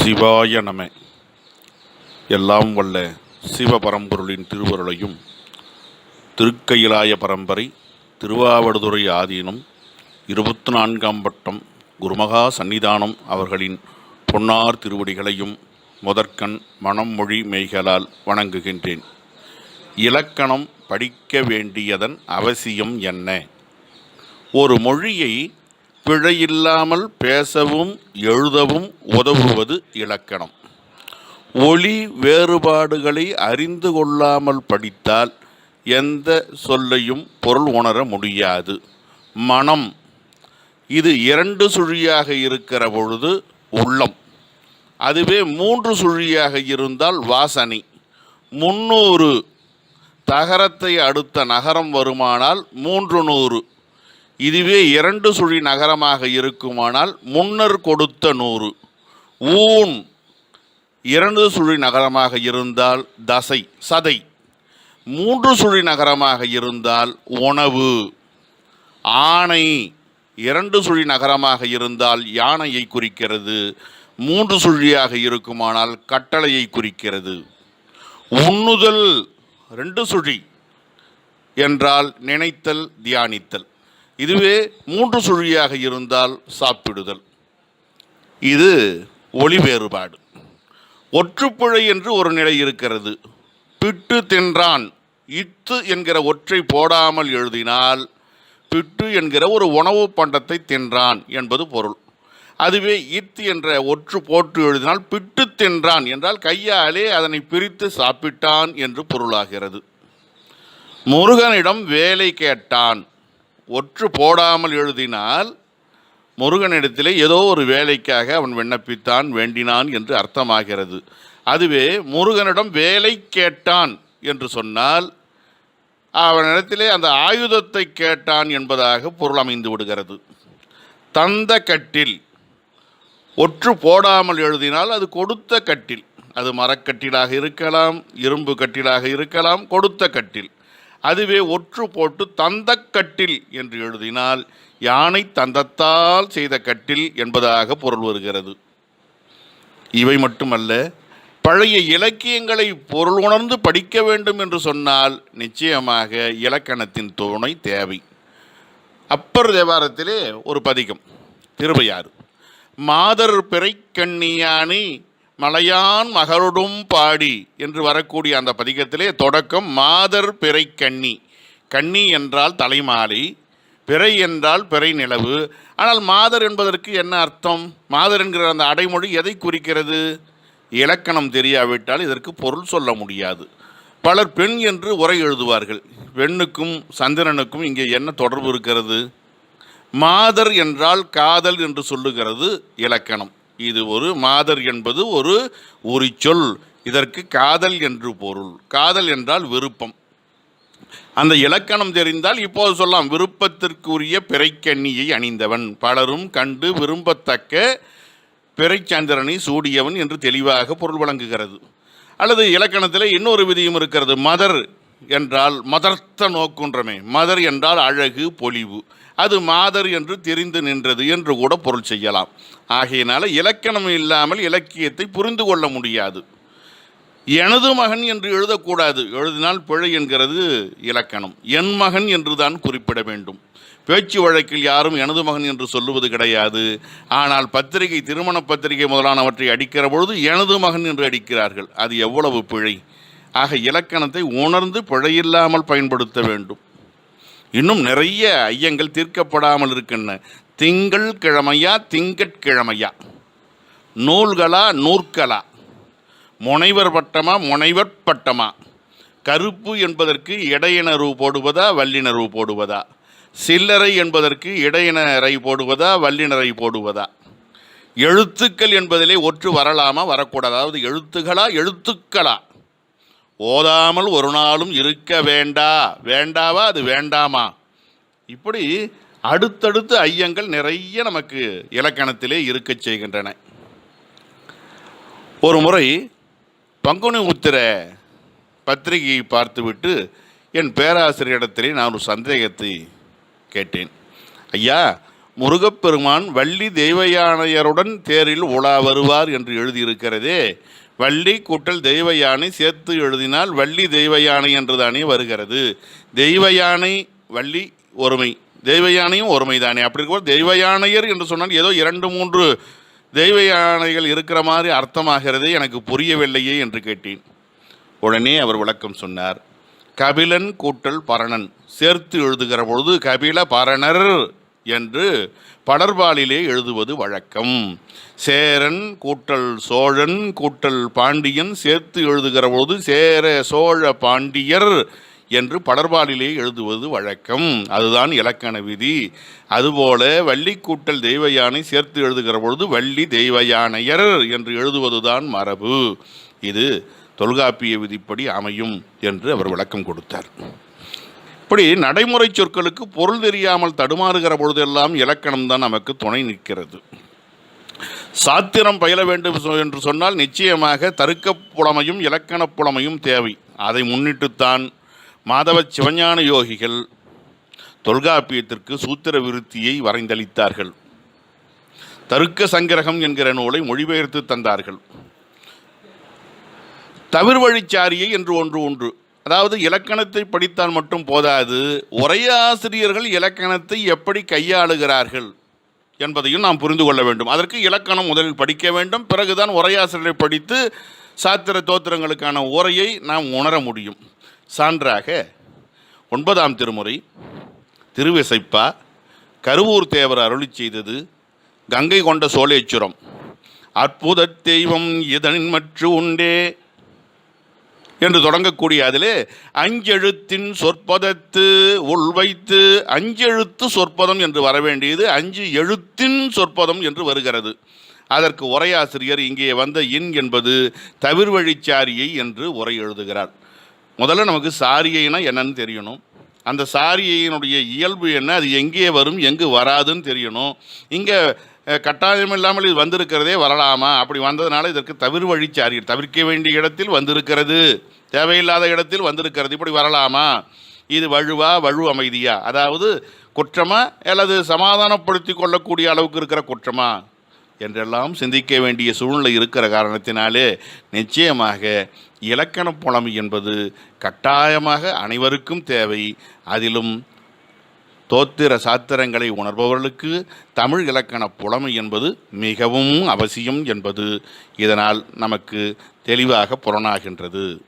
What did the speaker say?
சிவாய நம. எல்லாம் வல்ல சிவபரம்பொருளின் திருவருளையும் திருக்கயிலாய பரம்பரை திருவாவடுதுறை ஆதீனம் இருபத்தி நான்காம் பட்டம் குருமகா சன்னிதானம் அவர்களின் பொன்னார் திருவடிகளையும் முதற்கண் மனம் மொழி மெய்களால் வணங்குகின்றேன். இலக்கணம் படிக்க வேண்டியதன் அவசியம் என்ன? ஒரு மொழியை பிழையில்லாமல் பேசவும் எழுதவும் உதவுவது இலக்கணம். ஒளி வேறுபாடுகளை அறிந்து கொள்ளாமல் படித்தால் எந்த சொல்லையும் பொருள் உணர முடியாது. மனம் இது இரண்டு சுழியாக இருக்கிற பொழுது உள்ளம். அதுவே மூன்று சுழியாக இருந்தால் வாசனை. முன்னூறு தகரத்தை அடுத்த நகரம் வருமானால் மூன்று நூறு. இதுவே இரண்டு சுழி நகரமாக இருக்குமானால் முன்னர் கொடுத்த நூறு. ஊன் இரண்டு சுழி நகரமாக இருந்தால் தசை சதை. மூன்று சுழி நகரமாக இருந்தால் உணவு. ஆணை இரண்டு சுழி நகரமாக இருந்தால் யானையை குறிக்கிறது. மூன்று சுழியாக இருக்குமானால் கட்டளையை குறிக்கிறது. உண்ணுதல் ரெண்டு சுழி என்றால் நினைத்தல் தியானித்தல். இதுவே மூன்று சுழியாக இருந்தால் சாப்பிடுதல். இது ஒளி வேறுபாடு. ஒற்றுப்புழை என்று ஒரு நிலை இருக்கிறது. பிட்டு தின்றான். இத்து என்கிற ஒற்றை போடாமல் எழுதினால் பிட்டு என்கிற ஒரு உணவு பண்டத்தை தின்றான் என்பது பொருள். அதுவே இத்து என்ற ஒற்று போட்டு எழுதினால் பிட்டு தின்றான் என்றால் கையாலே அதனை பிரித்து சாப்பிட்டான் என்று பொருளாகிறது. முருகனிடம் வேலை கேட்டான். ஒற்று போடாமல் எழுதினால் முருகனிடத்திலே ஏதோ ஒரு வேலைக்காக அவன் விண்ணப்பித்தான் வேண்டினான் என்று அர்த்தமாகிறது. அதுவே முருகனிடம் வேலை கேட்டான் என்று சொன்னால் அவனிடத்திலே அந்த ஆயுதத்தை கேட்டான் என்பதாக பொருள் அமைந்து விடுகிறது. தந்த கட்டில். ஒற்று போடாமல் எழுதினால் அது கொடுத்த கட்டில். அது மரக்கட்டிலாக இருக்கலாம் இரும்பு கட்டிலாக இருக்கலாம் கொடுத்த கட்டில். அதுவே ஒற்று போட்டு தந்த கட்டில் என்று எழுதினால் யானை தந்தத்தால் செய்த கட்டில் என்பதாக பொருள் வருகிறது. இவை மட்டுமல்ல பழைய இலக்கியங்களை பொருள் உணர்ந்து படிக்க வேண்டும் என்று சொன்னால் நிச்சயமாக இலக்கணத்தின் துணை தேவை. அப்பர் தேவாரத்திலே ஒரு பதிகம் திருவையாறு. மாதர் பிறை கண்ணியானி மலையான் மகளொடும் பாடி என்று வரக்கூடிய அந்த பதிகத்திலே தொடக்கம் மாதர் பிறை கண்ணி கண்ணி என்றால் தலைமாலை பிறை என்றால் பிறை நிலவு. ஆனால் மாதர் என்பதற்கு என்ன அர்த்தம்? மாதர் என்கிற அந்த அடைமொழி எதை குறிக்கிறது? இலக்கணம் தெரியாவிட்டால் இதற்கு பொருள் சொல்ல முடியாது. பலர் பெண் என்று உரை எழுதுவார்கள். பெண்ணுக்கும் சந்திரனுக்கும் இங்கே என்ன தொடர்பு இருக்கிறது? மாதர் என்றால் காதல் என்று சொல்லுகிறது இலக்கணம். இது ஒரு மாதர் என்பது ஒரு உரிச்சொல். இதற்கு காதல் என்று பொருள். காதல் என்றால் விருப்பம். அந்த இலக்கணம் தெரிந்தால் இப்போது சொல்லலாம் விருப்பத்திற்குரிய பிறைக்கண்ணியை அணிந்தவன். பலரும் கண்டு விரும்பத்தக்க பிறைச்சந்திரனை சூடியவன் என்று தெளிவாக பொருள் வழங்குகிறது. அல்லது இலக்கணத்தில் இன்னொரு விதியும் இருக்கிறது. மதர் என்றால் மதர்த்த நோக்குன்றமே. மதர் என்றால் அழகு பொலிவு. அது மாதர் என்று தெரிந்து நின்றது என்று கூட பொருள் செய்யலாம். ஆகையினால இலக்கணம் இல்லாமல் இலக்கியத்தை புரிந்து கொள்ள முடியாது. எனது மகன் என்று எழுதக்கூடாது. எழுதினால் பிழை என்கிறது இலக்கணம். என் மகன் என்று தான் குறிப்பிட வேண்டும். பேச்சு வழக்கில் யாரும் எனது மகன் என்று சொல்லுவது கிடையாது. ஆனால் பத்திரிகை திருமண பத்திரிகை முதலானவற்றை அடிக்கிற பொழுது எனது மகன் என்று அடிக்கிறார்கள். அது எவ்வளவு பிழை? ஆக இலக்கணத்தை உணர்ந்து பிழையில்லாமல் பயன்படுத்த வேண்டும். இன்னும் நிறைய ஐயங்கள் தீர்க்கப்படாமல் இருக்கின்றன. திங்கள் கிழமையா திங்கட்கிழமையா நூல்களா நூற்களா? முனைவர் பட்டமா முனைவர் பட்டமா? கருப்பு என்பதற்கு இடையினரு போடுவதா வல்லினரு போடுவதா? சில்லறை என்பதற்கு இடையினரை போடுவதா வல்லினரை போடுவதா? எழுத்துக்கள் என்பதிலே ஒற்று வரலாமா வரக்கூடாது? அதாவது எழுத்துகளா எழுத்துக்களா? ஓதாமல் ஒரு நாளும் இருக்க வேண்டா. வேண்டாவா? அது வேண்டாமா? இப்படி அடுத்தடுத்து ஐயங்கள் நிறைய நமக்கு இலக்கணத்திலே இருக்கச் செய்கின்றன. ஒரு முறை பங்குனி உத்திர பத்திரிகையை பார்த்துவிட்டு என் பேராசிரியரிடத்திலே நான் ஒரு சந்தேகத்தை கேட்டேன். ஐயா முருகப்பெருமான் வள்ளி தெய்வயானையருடன் தேரில் உலா வருவார் என்று எழுதியிருக்கிறதே. வள்ளி கூட்டல் தெய்வ யானை சேர்த்து எழுதினால் வள்ளி தெய்வ யானை என்றுதானே வருகிறது. தெய்வ யானை வள்ளி ஒருமை. தெய்வ யானையும் ஒருமை தானே அப்படி இருக்கும்போது தெய்வ யானையர் என்று சொன்னால் ஏதோ இரண்டு மூன்று தெய்வ யானைகள் இருக்கிற மாதிரி அர்த்தமாகிறது எனக்கு புரியவில்லையே என்று கேட்டேன். உடனே அவர் விளக்கம் சொன்னார். கபிலன் கூட்டல் பரணன் சேர்த்து எழுதுகிற பொழுது கபில பரணர் என்று படர்பாலிலே எழுதுவது வழக்கம். சேரன் கூட்டல் சோழன் கூட்டல் பாண்டியன் சேர்த்து எழுதுகிற பொழுது சேர சோழ பாண்டியர் என்று படர்பாலிலே எழுதுவது வழக்கம். அதுதான் இலக்கண விதி. அதுபோல வள்ளி கூட்டல் தெய்வயானை சேர்த்து எழுதுகிற பொழுது வள்ளி தெய்வயானையர் என்று எழுதுவதுதான் மரபு. இது தொல்காப்பிய விதிப்படி அமையும் என்று அவர் விளக்கம் கொடுத்தார். இப்படி நடைமுறை சொற்களுக்கு பொருள் தெரியாமல் தடுமாறுகிற பொழுதெல்லாம் இலக்கணம் தான் நமக்கு துணை நிற்கிறது. சாத்திரம் பயில வேண்டும் சொ- என்று சொன்னால் நிச்சயமாக தருக்கப் புலமையும் இலக்கணப் புலமையும் தேவை. அதை முன்னிட்டுத்தான் மாதவ சிவஞான யோகிகள் தொல்காப்பியத்திற்கு சூத்திர விருத்தியை வரைந்தளித்தார்கள். தருக்க சங்கிரகம் என்கிற நூலை மொழிபெயர்த்து தந்தார்கள். தவிர்வழிச்சாரியை என்று ஒன்று உண்டு. அதாவது இலக்கணத்தை படித்தால் மட்டும் போதாது உரையாசிரியர்கள் இலக்கணத்தை எப்படி கையாளுகிறார்கள் என்பதையும் நாம் புரிந்து கொள்ள வேண்டும். அதற்கு இலக்கணம் முதலில் படிக்க வேண்டும் பிறகுதான் உரையாசிரியரை படித்து சாத்திர தோத்திரங்களுக்கான உரையை நாம் உணர முடியும். சான்றாக ஒன்பதாம் திருமுறை திருவிசைப்பா கருவூர் தேவர் அருளி செய்தது கங்கை கொண்ட சோழேச்சுரம். அற்புத தெய்வம் இதனின் மற்ற உண்டே என்று தொடங்கக்கூடிய அதிலே அஞ்செழுத்தின் சொற்பதத்து உள்வைத்து அஞ்செழுத்து சொற்பதம் என்று வர வேண்டியது அஞ்சு எழுத்தின் சொற்பதம் என்று வருகிறது. அதற்கு உரையாசிரியர் இங்கே வந்த இன் என்பது தவிர்வழிச்சாரியை என்று உரை எழுதுகிறார். முதல்ல நமக்கு சாரியைனா என்னன்னு தெரியணும். அந்த சாரியையினுடைய இயல்பு என்ன? அது எங்கே வரும்? எங்கு வராதுன்னு தெரியணும். இங்கே கட்டாயம் இல்லாமல் இது வந்திருக்கிறதே வரலாமா? அப்படி வந்ததுனால இதற்கு தவிர் வழிச்சாரியர் தவிர்க்க வேண்டிய இடத்தில் வந்திருக்கிறது. தேவையில்லாத இடத்தில் வந்திருக்கிறது. இப்படி வரலாமா? இது வழுவா வழு அமைதியா? அதாவது குற்றமா அல்லது சமாதானப்படுத்தி கொள்ளக்கூடிய அளவுக்கு இருக்கிற குற்றமா? என்றெல்லாம் சிந்திக்க வேண்டிய சூழ்நிலை இருக்கிற காரணத்தினாலே நிச்சயமாக இலக்கண புலமை என்பது கட்டாயமாக அனைவருக்கும் தேவை. அதிலும் தோத்திர சாத்திரங்களை உணர்பவர்களுக்கு தமிழ் இலக்கண புலமை என்பது மிகவும் அவசியம் என்பது இதனால் நமக்கு தெளிவாக புலனாகின்றது.